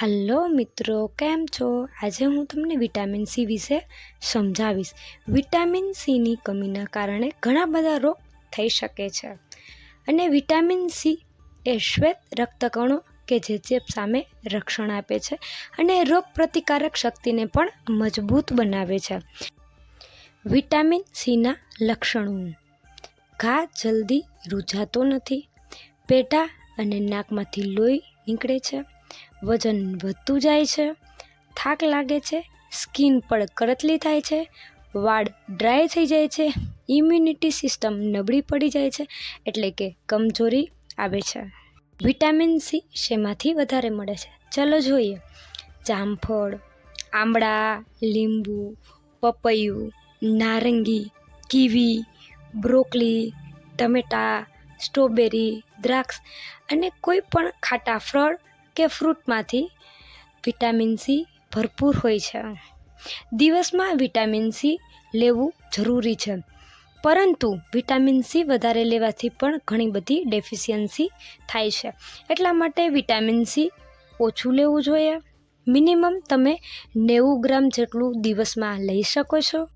Hello મિત્રો, કેમ છો? આજે હું તમને વિટામિન સી વિશે સમજાવીશ. વિટામિન સીની કમીના કારણે ઘણા બધા રોગ થઈ શકે છે. અને વિટામિન સી એ શ્વેત રક્તકણો કે જે ચેપ સામે રક્ષણ આપે છે અને રોગ પ્રતિકારક શક્તિને પણ મજબૂત બનાવે છે. વિટામિન સીના લક્ષણો. ઘા જલ્દી રૂઝાતો નથી. પેટા અને નાકમાંથી લોહી નીકળે છે. વજન વધતું જાય છે, થાક લાગે છે, સ્કિન પણ કરતલી થાય છે, વાળ ડ્રાય થઈ જાય છે, ઇમ્યુનિટી સિસ્ટમ નબળી પડી જાય છે, એટલે કે કમજોરી આવે છે. વિટામિન સી શેમાંથી વધારે મળે છે? ચલો જોઈએ. જામફળ આંબળા લીંબુ, પપૈયું, નારંગી, કીવી, બ્રોકલી, ટમેટાં, સ્ટ્રોબેરી, દ્રાક્ષ અને કોઈ પણ ખાટા ફળ કે ફ્રૂટમાંથી વિટામિન સી ભરપૂર હોય છે. દિવસમાં વિટામિન સી લેવું જરૂરી છે. પરંતુ વિટામિન સી વધારે લેવાથી પણ ઘણી બધી ડેફિશિયન્સી થાય છે. એટલા માટે વિટામિન સી ઓછું લેવું જોઈએ. મિનિમમ તમે નેવું ગ્રામ જેટલું દિવસમાં લઈ શકો છો.